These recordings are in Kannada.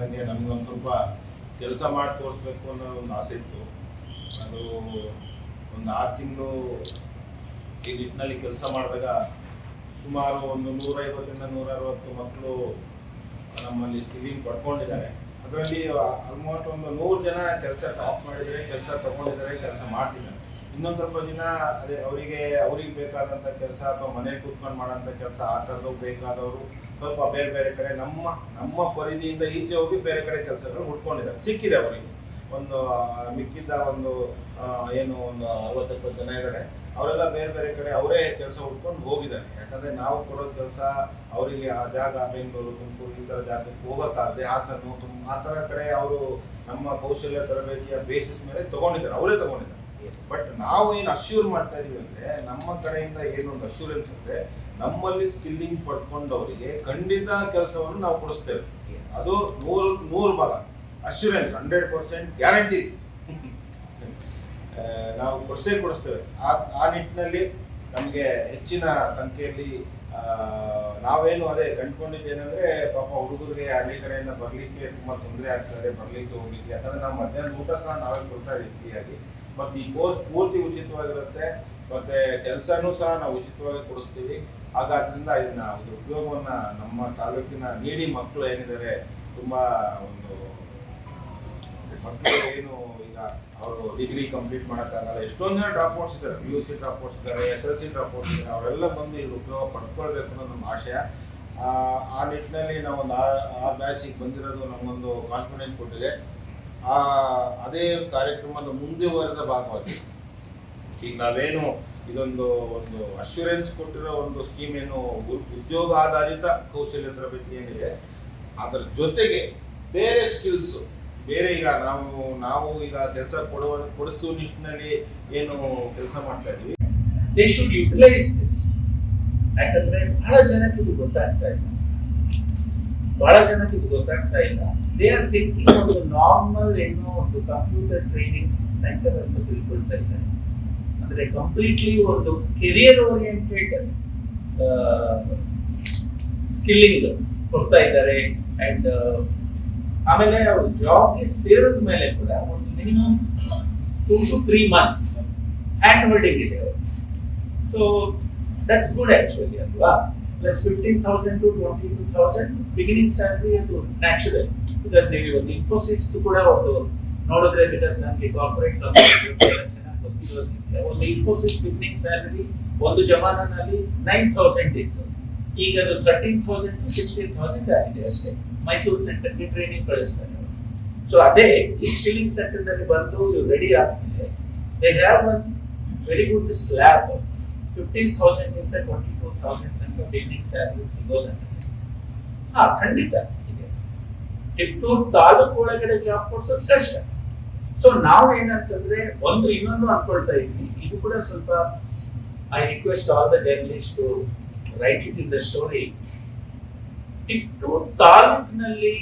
ಹೇಳ್ದಂಗೆ ನಮ್ಗೊಂದು ಸ್ವಲ್ಪ ಕೆಲಸ ಮಾಡಿ ತೋರಿಸ್ಬೇಕು ಅನ್ನೋ ಒಂದು ಆಸೆ ಇತ್ತು. ಅದು ಒಂದು ಆರು ತಿಂಗಳು ಈ ನಿಟ್ಟಿನಲ್ಲಿ ಕೆಲಸ ಮಾಡಿದಾಗ ಸುಮಾರು ಒಂದು ನೂರೈವತ್ತರಿಂದ ನೂರ ಅರವತ್ತು ಮಕ್ಕಳು ನಮ್ಮಲ್ಲಿ ಸ್ಕಿಲಿಂಗ್ ಪಡ್ಕೊಂಡಿದ್ದಾರೆ. ಅದರಲ್ಲಿ ಆಲ್ಮೋಸ್ಟ್ ಒಂದು ನೂರು ಜನ ಕೆಲಸ ಟಾಪ್ ಮಾಡಿದರೆ, ಕೆಲಸ ತಗೊಂಡಿದ್ದಾರೆ, ಕೆಲಸ ಮಾಡ್ತಿದ್ದಾರೆ. ಇನ್ನೊಂದು ಸ್ವಲ್ಪ ದಿನ ಅದೇ ಅವರಿಗೆ, ಅವ್ರಿಗೆ ಬೇಕಾದಂಥ ಕೆಲಸ ಅಥವಾ ಮನೆ ಕೂತ್ಕೊಂಡು ಮಾಡೋಂಥ ಕೆಲಸ ಆ ಥರದ್ದು ಬೇಕಾದವರು ಸ್ವಲ್ಪ ಬೇರೆ ಬೇರೆ ಕಡೆ ನಮ್ಮ ನಮ್ಮ ಪರಿಧಿಯಿಂದ ಈಚೆ ಹೋಗಿ ಬೇರೆ ಕಡೆ ಕೆಲಸಗಳು ಹುಡ್ಕೊಂಡಿದ್ದಾರೆ. ಸಿಕ್ಕಿದೆ ಅವರಿಗೆ. ಒಂದು ಮಿಕ್ಕಿದ್ದ ಒಂದು ಏನು ಒಂದು ಅರವತ್ತೆಪ್ಪತ್ತು ಜನ ಇದ್ದಾರೆ ಅವರೆಲ್ಲ ಬೇರೆ ಬೇರೆ ಕಡೆ ಅವರೇ ಕೆಲಸ ಹುಡ್ಕೊಂಡು ಹೋಗಿದ್ದಾರೆ. ಯಾಕಂದ್ರೆ ನಾವು ಕೊಡೋ ಕೆಲಸ ಅವರಿಗೆ ಆ ಜಾಗ, ಬೆಂಗಳೂರು, ತುಮಕೂರು ಈ ಥರ ಜಾಗಕ್ಕೆ ಹೋಗೋಕ್ಕಾಗದೆ ಹಾಸನ ಆ ಥರ ಕಡೆ ಅವರು ನಮ್ಮ ಕೌಶಲ್ಯ ತರಬೇತಿಯ ಬೇಸಿಸ್ ಮೇಲೆ ತಗೊಂಡಿದ್ದಾರೆ. ಅವರೇ ತಗೊಂಡಿದ್ದಾರೆ. ಬಟ್ ನಾವು ಏನು ಅಶ್ಯೂರ್ ಮಾಡ್ತಾ ಇದೀವಿ ಅಂದ್ರೆ ನಮ್ಮ ಕಡೆಯಿಂದ ಏನೊಂದು ಅಶ್ಯೂರೆನ್ಸ್ ಅಂದ್ರೆ ನಮ್ಮಲ್ಲಿ ಸ್ಕಿಲ್ಲಿಂಗ್ ಪಡ್ಕೊಂಡವರಿಗೆ ಖಂಡಿತ ಕೆಲಸವನ್ನು ನಾವು ಕೊಡಿಸ್ತೇವೆ. ಅದು ನೂರು ನೂರು ಭಾಗ. ಅಶ್ಯೂರೆನ್ಸ್ ಹಂಡ್ರೆಡ್ ಪರ್ಸೆಂಟ್ ಗ್ಯಾರಂಟಿ ನಾವು ಕೊಡಿಸೇ ಕೊಡಿಸ್ತೇವೆ. ಆ ಆ ನಿಟ್ಟಿನಲ್ಲಿ ನಮಗೆ ಹೆಚ್ಚಿನ ಸಂಖ್ಯೆಯಲ್ಲಿ ನಾವೇನು ಅದೇ ಕಂಡ್ಕೊಂಡಿದ್ದೇನೆಂದ್ರೆ ಪಾಪ ಹುಡುಗರಿಗೆ ಹಳ್ಳಿ ಕಡೆಯಿಂದ ಬರಲಿಕ್ಕೆ ತುಂಬಾ ತೊಂದರೆ ಆಗ್ತದೆ ಬರಲಿಕ್ಕೆ ಹೋಗ್ಲಿಕ್ಕೆ. ಯಾಕಂದ್ರೆ ನಾವು ಮಧ್ಯಾಹ್ನ ಊಟ ಸಹ ನಾವೇ ಕೊಡ್ತಾ ಇದ್ದೀವಿ ಫ್ರೀಯಾಗಿ. ಮತ್ತೆ ಈ ಕೋರ್ಸ್ ಪೂರ್ತಿ ಉಚಿತವಾಗಿರುತ್ತೆ. ಮತ್ತು ಕೆಲಸನೂ ಸಹ ನಾವು ಉಚಿತವಾಗಿ ಕೊಡಿಸ್ತೀವಿ. ಹಾಗಾದ್ರಿಂದ ಇದನ್ನ ಒಂದು ಉದ್ಯೋಗವನ್ನ ನಮ್ಮ ತಾಲೂಕಿನ ನೀಡಿ ಮಕ್ಕಳು ಏನಿದ್ದಾರೆ ತುಂಬಾ ಒಂದು ಮಕ್ಕಳು ಏನು ಈಗ ಅವರು ಡಿಗ್ರಿ ಕಂಪ್ಲೀಟ್ ಮಾಡೋಕ್ಕಾಗಲ್ಲ. ಎಷ್ಟೊಂದು ಜನ ಡ್ರಾಪ್ ಔಟ್ಸ್ ಇದ್ದಾರೆ. P U C dropouts ಇದ್ದಾರೆ S L C dropouts ಇದ್ದಾರೆ. ಅವರೆಲ್ಲ ಬಂದು ಇಲ್ಲಿ ಉದ್ಯೋಗ ಪಡ್ಕೊಳ್ಬೇಕು ಅನ್ನೋದು ನಮ್ಮ ಆಶಯ. ಆ, ನಿಟ್ಟಿನಲ್ಲಿ ನಾವೊಂದು ಆ ಬ್ಯಾಚಿಗೆ ಬಂದಿರೋದು ನಮಗೊಂದು ಕಾನ್ಫಿಡೆನ್ಸ್ ಕೊಟ್ಟಿದೆ. ಆ, ಅದೇ ಕಾರ್ಯಕ್ರಮದ ಮುಂದುವರೆದ ಭಾಗವಾಗಿ ಈಗ ನಾವೇನು ಇದೊಂದು ಒಂದು ಅಶ್ಯೂರೆನ್ಸ್ ಕೊಟ್ಟಿರೋ ಒಂದು ಸ್ಕೀಮ್ ಏನು ಉದ್ಯೋಗ ಆಧಾರಿತ ಕೌಶಲ್ಯ ತರಬೇತಿ ಏನಿದೆ, ಅದರ ಜೊತೆಗೆ ಬೇರೆ ಸ್ಕಿಲ್ಸ್ ಬೇರೆ ಈಗ ನಾವು ನಾವು ಈಗ ಕೆಲಸ ಕೊಡುವ ಕೊಡಿಸುವ ನಿಟ್ಟಿನಲ್ಲಿ ಏನು ಕೆಲಸ ಮಾಡ್ತಾ ಇದೀವಿ. ದೇ ಶುಡ್ ಯುಟಿಲೈಸ್ ದಿಸ್ ಯಾಕಂದ್ರೆ ಬಹಳ ಜನಕ್ಕೆ ಇದು ಗೊತ್ತಾಗ್ತಾ ಇಲ್ಲ. ಬಹಳ ಜನಕ್ಕೆ ಗೊತ್ತಾಗ್ತಾ ಇಲ್ಲ. ದೇ ಆರ್ ಥಿಂಕಿಂಗ್ ಒಂದು ನಾರ್ಮಲ್ ಏನೋ ಒಂದು ಕಂಪ್ಯೂಟರ್ ಟ್ರೈನಿಂಗ್ ಸೆಂಟರ್ ಅಂತ ತಿಳ್ಕೊಳ್ತಾ ಇದ್ದಾರೆ. ಅಂದ್ರೆ ಕಂಪ್ಲೀಟ್ಲಿ ಒಂದು ಕೆರಿಯರ್ ಓರಿಯೆಂಟೆಡ್ ಸ್ಕಿಲ್ಲಿಂಗ್ ಕೊಡ್ತಾ ಇದ್ದಾರೆ. ಅಂಡ್ ಆಮೇಲೆ ಅವ್ರ ಜಾಬ್ಗೆ ಸೇರಿದ ಮೇಲೆ ಕೂಡ ಒಂದು minimum two to three months hand holding ಇದೆ ಸೊ ದಟ್ಸ್ ಗುಡ್ ಆ್ಯಕ್ಚುಲಿ ಅಲ್ವಾ? To twenty two thousand beginning salary ಅದು ನ್ಯಾಚುರಲ್ ಬಿಕಾಸ್ ನೀವು ಇವತ್ತು ಇನ್ಫೋಸಿಸ್ ಕೂಡ ಒಂದು ನೋಡಿದ್ರೆ ಬಿಕಾಸ್ ನಮಗೆ ಕಾರ್ಪೊರೇಟ್ ಚೆನ್ನಾಗಿ ಒಂದು ಇನ್ಫೋಸಿಸ್ ಬಿಗಿನಿಂಗ್ ಸ್ಯಾಲರಿ ಒಂದು ಜಮಾನಲ್ಲಿ ನೈನ್ ತೌಸಂಡ್ ಇತ್ತು. ಈಗ ಅದು thirteen thousand to sixteen thousand ಆಗಿದೆ ಅಷ್ಟೇ. ಮೈಸೂರು ಸೆಂಟರ್ಗೆ ಟ್ರೈನಿಂಗ್ ಕಳಿಸ್ತಾರೆ ಸೊ ಅದೇ ಈ ಸ್ಕಿಲ್ಲಿಂಗ್ ಸೆಂಟರ್ನಲ್ಲಿ ಬಂದು ರೆಡಿ ಆದ್ಮೇಲೆ they have one very good slab fifteen thousand ಇಂದ ಟ್ವೆಂಟಿ ಟೂ ತೌಸಂಡ್ ತನಕ ಬಿಲ್ಡಿಂಗ್ ಸ್ಯಾಲರಿ ಸಿಗೋದಂತ ಹಾ, ಖಂಡಿತ ಇದೆ. ಟಿಪ್ಪೂರ್ ತಾಲೂಕು ಒಳಗಡೆ ಜಾಬ್ ಕೊಡ್ಸೋದು ಕಷ್ಟ. ಸೊ ನಾವು ಏನಂತಂದ್ರೆ ಒಂದು ಇನ್ನೊಂದು ಅನ್ಕೊಳ್ತಾ ಇದ್ವಿ. ಇದು ಕೂಡ ಸ್ವಲ್ಪ I request all the journalist to write it in the story Tiptur ತಾಲೂಕಿನಲ್ಲಿ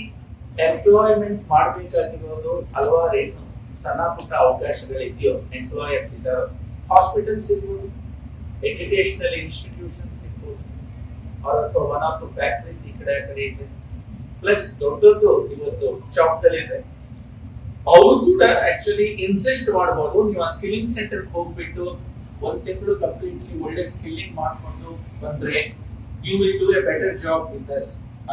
ಎಂಪ್ಲಾಯ್ಮೆಂಟ್ ಮಾಡಬೇಕಾಗಿರೋದು ಹಲವಾರು ಏನು ಸಣ್ಣ ಪುಟ್ಟ ಅವಕಾಶಗಳಿದೆಯೋ ಎಂಪ್ಲಾಯರ್ಸ್ ಇದ್ದಾರೋ ಹಾಸ್ಪಿಟಲ್ಸ್ ಇರ್ಬೋದು ಎಜುಕೇಶನಲ್ ಇನ್ಸ್ಟಿಟ್ಯೂಷನ್ಸ್ ಇರ್ಬೋದು ಅವ್ರ ಅಥವಾ ಒನ್ ಆಫ್ ಟು ಫ್ಯಾಕ್ಟ್ರೀಸ್ ಈ ಕಡೆ ಆ ಕಡೆ ಇದೆ ಪ್ಲಸ್ ದೊಡ್ಡ ದೊಡ್ಡ ಇವತ್ತು ಶಾಪ್ಗಳಿದೆ ಅವರು ಕೂಡ ಆಕ್ಚುಲಿ ಇನ್ಸಿಸ್ಟ್ ಮಾಡ್ಬೋದು, ನೀವು ಆ ಸ್ಕಿಲ್ಲಿಂಗ್ ಸೆಂಟರ್ ಹೋಗ್ಬಿಟ್ಟು ಒಂದ್ ತಿಂಗಳು ಕಂಪ್ಲೀಟ್ಲಿ ಒಳ್ಳೆ ಸ್ಕಿಲ್ಲಿಂಗ್ ಮಾಡಿಕೊಂಡು ಬಂದ್ರೆ you will do a better job with us